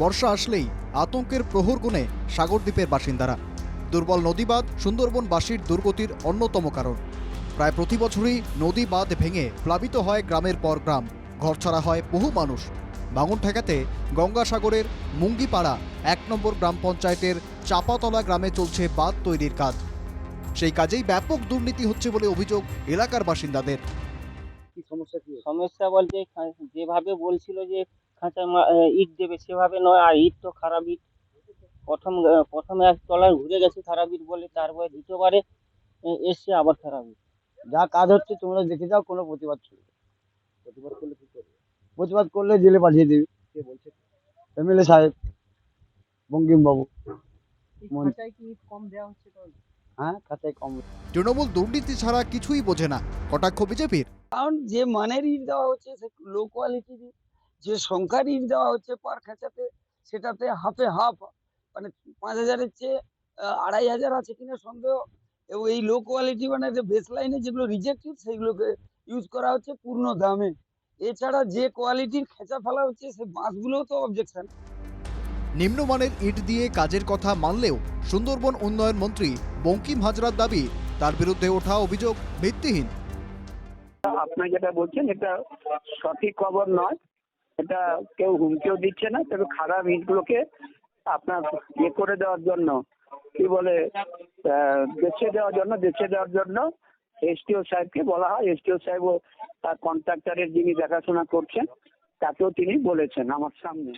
বর্ষা আসলেই আতঙ্কের প্রহর গুণে সাগরদ্বীপের বাসিন্দারা। দুর্বল নদীবাঁধ সুন্দরবনবাসীর দুর্গতির অন্যতম কারণ। প্রায় প্রতি বছরই নদী বাঁধ ভেঙে প্লাবিত হয় গ্রামের পর গ্রাম। ঘরছাড়া হয় বহু মানুষ। ভাঙন ঠেকাতে গঙ্গাসাগরের মুঙ্গিপাড়া এক নম্বর গ্রাম পঞ্চায়েতের চাপাতলা গ্রামে চলছে বাঁধ তৈরির কাজ। সেই কাজেই ব্যাপক দুর্নীতি হচ্ছে বলে অভিযোগ এলাকার বাসিন্দাদের? সমস্যা বলতে, যেভাবে বলছিল যে খাঁচায় মা- আহ, ইট দেবে সেভাবে নয়। আর ইট তো খারাপ ইট। প্রথম আহ, প্রথমে এক তলায় ঘুরে গেছে খারাপ ইট বলে তারপরে দ্বিতীয়বারে এসছে আবার খারাপ ইট। যা কাজ হচ্ছে তোমরা দেখে যাও কোনো প্রতিবাদ চলবে প্রতিবাদ করলে কি করবে? প্রতিবাদ করলে জেলে পাঠিয়ে দেবে কে বলছে? এমএলএ সাহেব বঙ্কিম বাবু কি ইট কম দেওয়া হচ্ছে তো হ্যাঁ তৃণমূল দুর্নীতি ছাড়া কিছুই বোঝে না। কটাক্ষ বিজেপির। কারণ যে মানের ইট দেওয়া হচ্ছে সে লো কোয়ালিটির যে সংখ্যার ইট দেওয়া হচ্ছে পার খাঁচাতে সেটাতে হাফে হাফ মানে পাঁচ হাজারের চেয়ে আড়াই হাজার আছে কিনা সন্দেহ। এবং এই লো কোয়ালিটি মানে বেস লাইনে যেগুলো রিজেক্টেড সেইগুলোকে ইউজ করা হচ্ছে পূর্ণ দামে। এছাড়া যে কোয়ালিটির খেঁচা ফেলা হচ্ছে সে বাঁশগুলোও তো অবজেকশন নিম্নমানের ইট দিয়ে কাজের কথা মানলেও সুন্দরবন উন্নয়ন মন্ত্রী বঙ্কিম হাজরার দাবি তার বিরুদ্ধে ওঠা অভিযোগ ভিত্তিহীন। আপনি যেটা বলছেন এটা সঠিক খবর নয়। এটা কেউ হুমকিও দিচ্ছে না তবে খারাপ ইটগুলোকে আপনার ইয়ে করে দেওয়ার জন্য কি বলে আহ, বেছে দেওয়ার জন্য বেছে দেওয়ার জন্য এসটিও সাহেবকে বলা হয়। এসটিও সাহেবও তার কন্ট্রাক্টরের যিনি দেখাশোনা করছেন তাকেও তিনি বলেছেন আমার সামনে।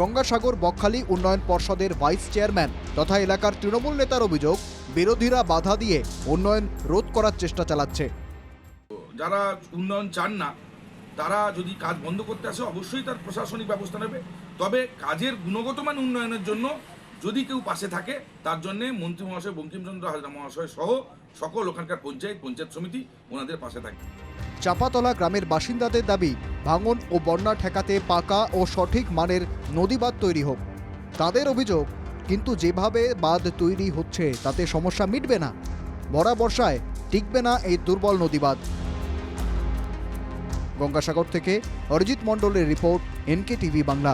গঙ্গাসাগর বকখালি উন্নয়ন পর্ষদের ভাইস চেয়ারম্যান তথা এলাকার তৃণমূল নেতার অভিযোগ বিরোধীরা বাধা দিয়ে উন্নয়ন রোধ করার চেষ্টা চালাচ্ছে। যারা উন্নয়ন চান না তারা যদি কাজ বন্ধ করতে আসে, অবশ্যই তার প্রশাসনিক ব্যবস্থা নেবে। তবে কাজের গুণগত মান উন্নয়নের জন্য যদি কেউ পাশে থাকে, তার জন্য মন্ত্রী মহাশয় বঙ্কিমচন্দ্র হাজরা মহাশয় সহ সকল ওখানকার পঞ্চায়েত পঞ্চায়েত সমিতি ওনাদের পাশে থাকে চাপাতলা গ্রামের বাসিন্দাদের দাবি, ভাঙন ও বন্যা ঠেকাতে পাকা ও সঠিক মানের নদী বাঁধ তৈরি হোক। তাদের অভিযোগ, কিন্তু যেভাবে বাঁধ তৈরি হচ্ছে, তাতে সমস্যা মিটবে না। ভরা বর্ষায় টিকবে না এই দুর্বল নদীবাঁধ। গঙ্গাসাগর থেকে অরিজিৎ মণ্ডলের রিপোর্ট এনকে টিভি বাংলা।